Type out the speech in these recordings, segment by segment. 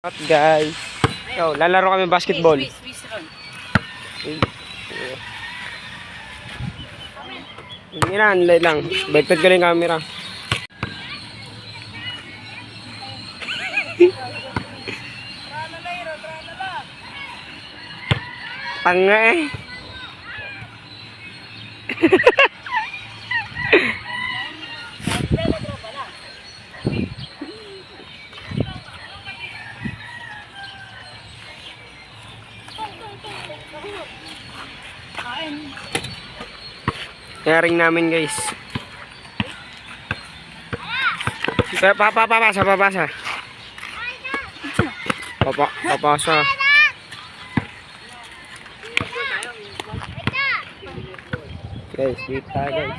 At guys. So, lalaro kami basketball. Hindi na, hindi lang. Baliktad lang yung camera. Tanga eh. Yaring namin guys. Pa- pa- pa- Papasa, papasa. Papa, papasa. Guys, tayo guys.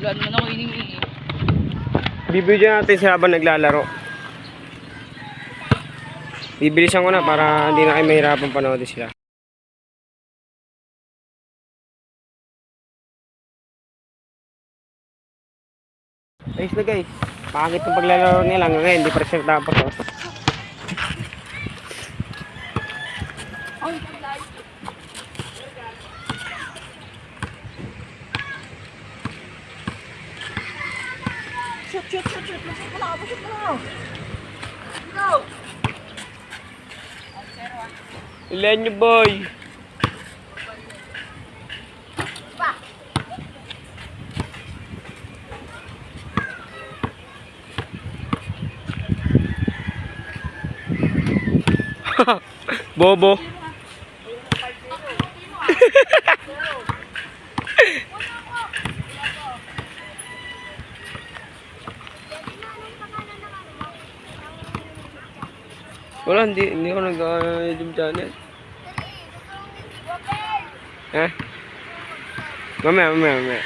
Wala naman ako ining-ini. Bibidyo natin sila habang naglalaro. Bibilisan ko na para hindi na kayo mahirapan panoodin sila. Ayos na guys. Pangit ang paglalaro nila ngayon. Hindi pa rin sila tapos. Oh. Shoot, shoot, shoot, na. Go! Ilan nyo boy? Bobo. Wala, hindi, hindi ako nag-gym channel. Ha? Mamaya, mamaya, mamaya.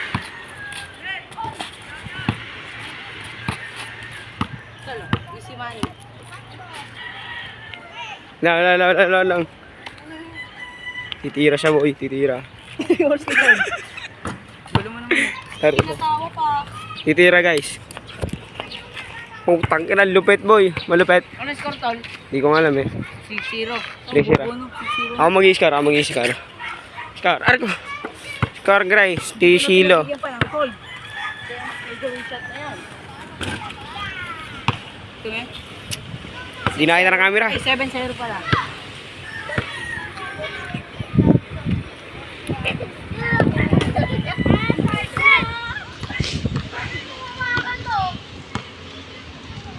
Talo, easy money. Lang, lang. Titira siya, boy. Titira. Gulo mo naman. Tara. Titira, guys. Putang ina, lupit, boy. Malupit. Ano score, tol? Hindi ko alam, eh. 6-0. Three zero. Bubuno, 6-0. Ako mag-i-scar, ako mag-i-scar. Scar, arko. Scar, guys. Di silo. Na. Ito eh. Nakita ng camera. Ay, 7-0 pala.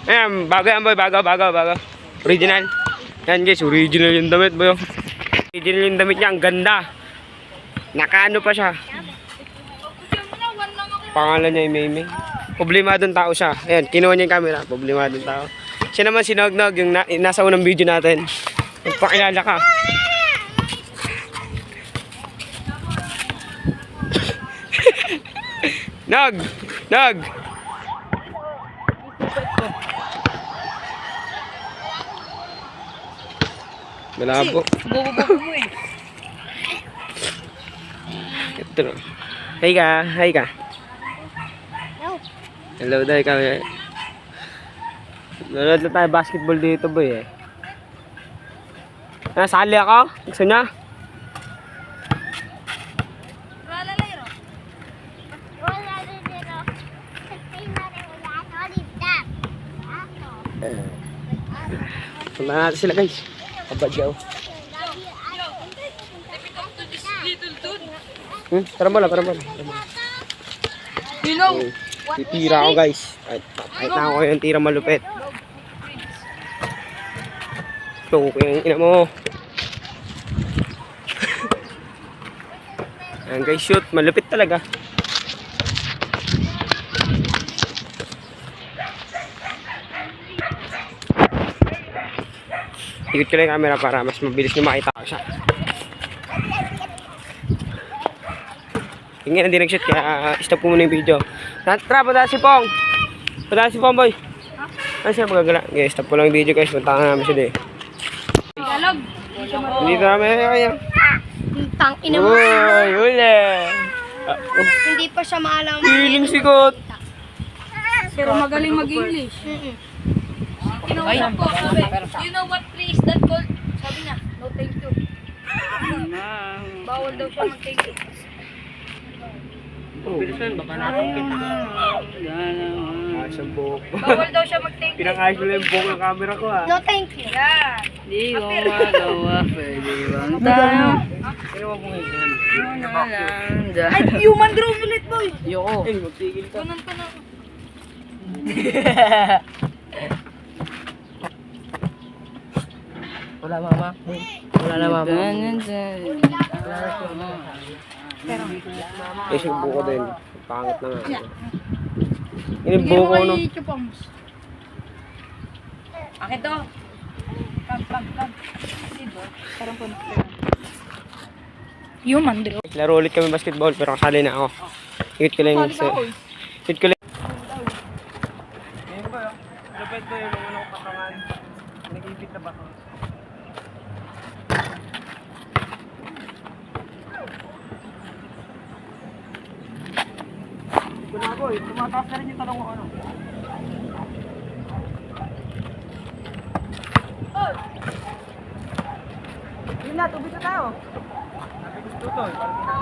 Ayan, bago yan, boy. Bago, bago, bago. Original. Yan, guys. Original yung damit, boy. Original yung damit niya. Ang ganda. Nakaano pa siya. Pangalan niya yung Maymay. Problemadong tao siya. Ayan, kinuha niya yung camera. Problemadong tao. Siya naman si Nognog, yung na, nasa unang video natin. Magpakilala ka. Nog! Nog! Malabo. Bubububo mo eh. Ito na. Hey ka, hey ka. Hello daw ikaw. eh. Nanonood na tayo basketball dito boy eh. Nasali ako? Gusto niya? Punta natin sila guys. Kabadyaw. Hmm, tara mo lang, tara mo lang. Hello! Titira ako guys. Kahit, na ako yung tira malupit. Ito ko yung ina mo. Ayan guys, shoot. Malupit talaga. Ikot ko lang yung camera para mas mabilis nyo makita ko siya. Hindi na din nag-shoot kaya stop ko muna yung video. Tara, punta si Pong. Punta si Pong boy. Ano siya magagala? Okay, stop ko lang yung video guys. Punta namin siya din. Tagalog! Hindi na namin kaya. Tang ina mo. Uy. Ah, oh, Hindi pa siya maalam. Feeling sigot. Pero magaling mag-English. Mm-mm. Kinausap ko, sabi, you know what tree is that called? Sabi niya, no thank you. Bawal daw siya mag-thank you. Oh. Ah, sa buhok. Bawal daw siya mag-thank you. Pinang-ayos mo lang yung buhok ng camera ko ah. No thank you. Yeah. Di ko magawa, pwede bang tayo? Pero wag mo ngayon. Ano lang dyan? Ay, human drone ulit, boy. Yoko. Eh, magtigil ka. Ganun ka na. Wala mama. Wala na mama. Eh, yung buko din. Pangit na nga. Yung buko, no? Akin to. Kam, kam, kam. Dito. Parang punta. Human drone. Laro ulit kami basketball pero kasali na ako. Hit ko lang yung sa... Hit ko lang. Ayun ba yun? Lapit ba yun? Ano ko kapangan? Nag-ipit na ba? Hindi ko na ako eh. Tumataas na rin yung talong ko ano. Yun na, tubig na tayo. Sabi gusto to eh. Parang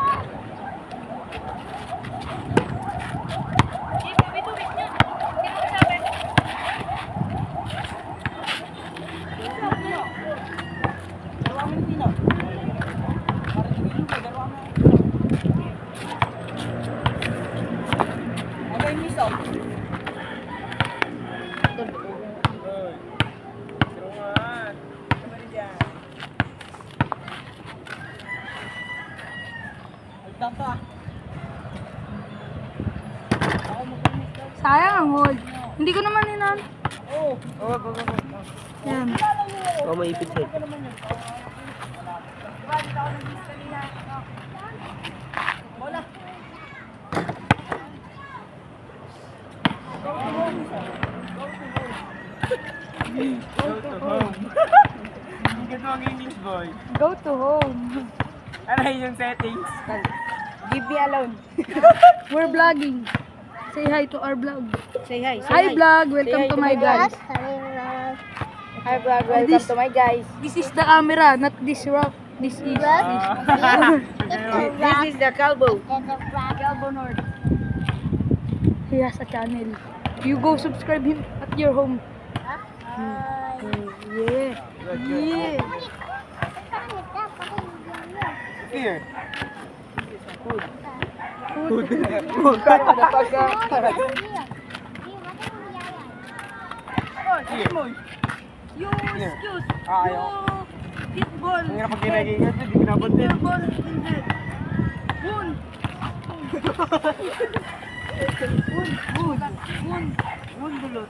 Sayang ang hold. Hindi ko naman inan. Oo, oo, oo, oo. Yan. Oo, maipit siya. Hindi mo ang English boy. Go to home. Ano yung settings? Give me alone. We're vlogging. Say hi to our vlog. Say hi. Hi vlog, welcome to my guys. Hi vlog, welcome to my guys. This is the camera, not this rock. This is this. This is the calvo. Galbo North. He has a channel. You go subscribe him at your home. Hmm. Yeah. Yeah. Here. You excuse. Ah, ayaw. You hit ball. Ang hirap pag ginagigil, hindi pinapansin. Ball in the Boon. Boon. Boon. Boon. Boon dulot.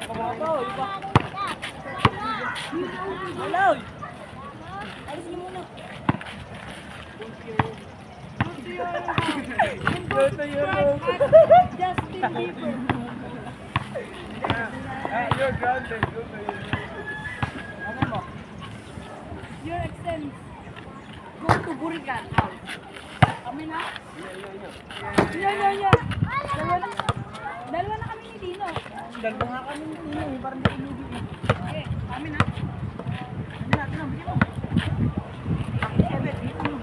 Spider-Man. Justin Bieber. Ah. Your extends. Go to Burigan na? Yeah, yeah, yeah. Dalawa na kami ni Dino. Dalawa nga kami ni Tino, eh, parang di inubig eh. Okay, kami na. Ano natin ang bigyan mo? Ako, Kevin, dito mo.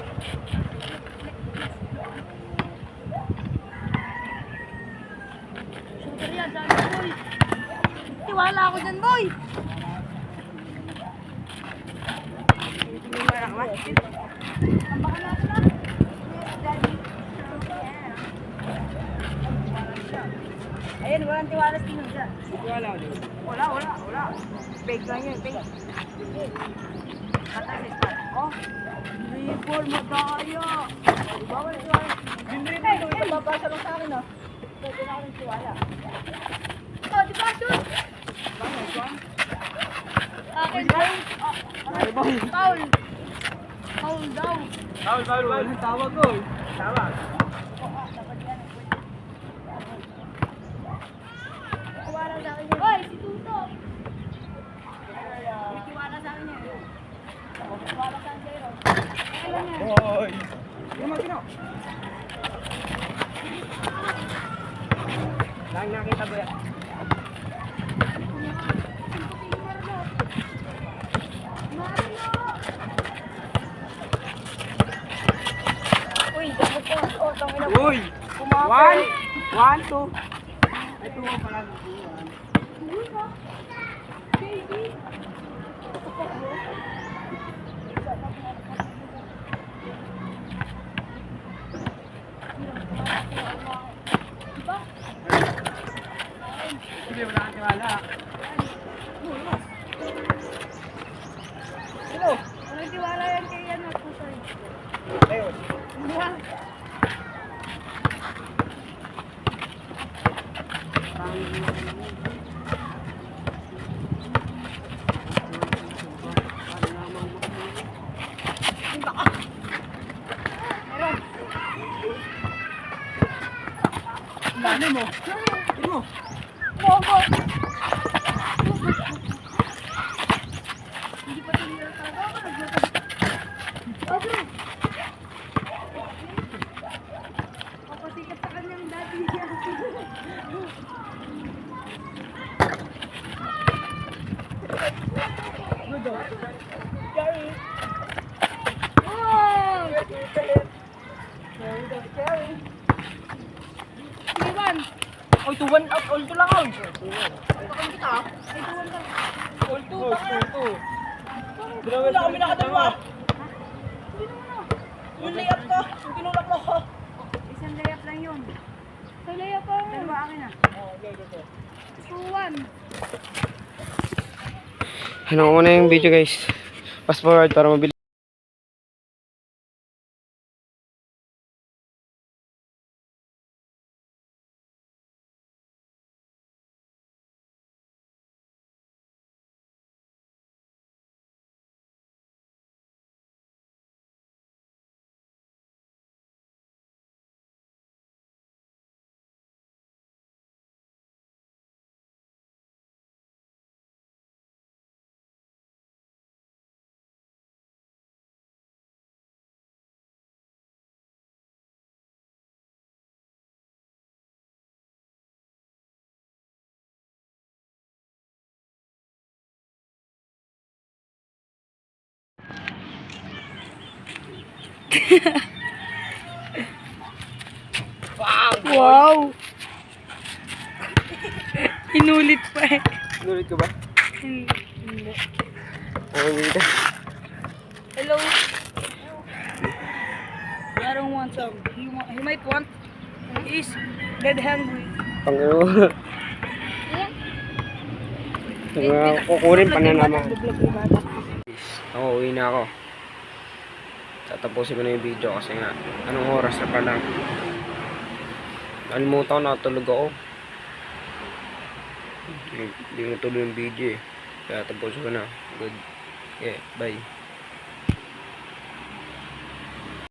Super yan, dami boy. Tiwala ako dyan, boy. Ayan, walang tiwala sino dyan. Wala. Wala, wala. Fake lang yun, fake. Oh, report mo tayo. Bawal tiwala. Dinrito ito, ito babasa lang sa akin ah. Ito na ako ng tiwala. Oh, di ba, shoot? Akin, boy. Foul. Foul daw. Foul, foul, foul. Ang tawag ko. Tawag. Tiwala sa akin yan. Hoy, si Tuto. May tiwala sa akin yan. Tiwala sa akin sa'yo. Kailan yan? Boy. Yung mga kino. Lang nakita ba yan? Uy, dapat ko. Oh. Uy! One. One, two. Ito mo pala. Hindi mo nakatiwala. Sino? Walang tiwala yan kay ano, Tutoy. Ayun. Diba? Meron. Ang dami mo. Ito mo. Bobo. Hindi pa tingin sa ako. Bobo. Papasikat sa kanyang daddy niya. Oh! Iwan. Oy, one, up, all two lang, all. Ay, tuwan ka. All two, two. Wala kami nakadalawa. Yung layup ko, yung tinulak mo ko. Isang layup lang yun. Isang layup pa yun. Dalawa akin ah. Tuwan. Ano yung video guys. Fast forward para mabilis. Wow! Inulit pa eh. Nulit ko ba? Hindi. Oo, dito. Hello? I don't want some. He, wa- he might want. He is dead hungry. Pangino. Mga kukunin pa na naman. Ako, uwi na ako. Tatapusin ko na yung video kasi nga, anong oras na pala? Nalimutan ko, natulog ako. Hindi mo tuloy yung video eh. Kaya tapusin ko na. Good. Yeah, bye.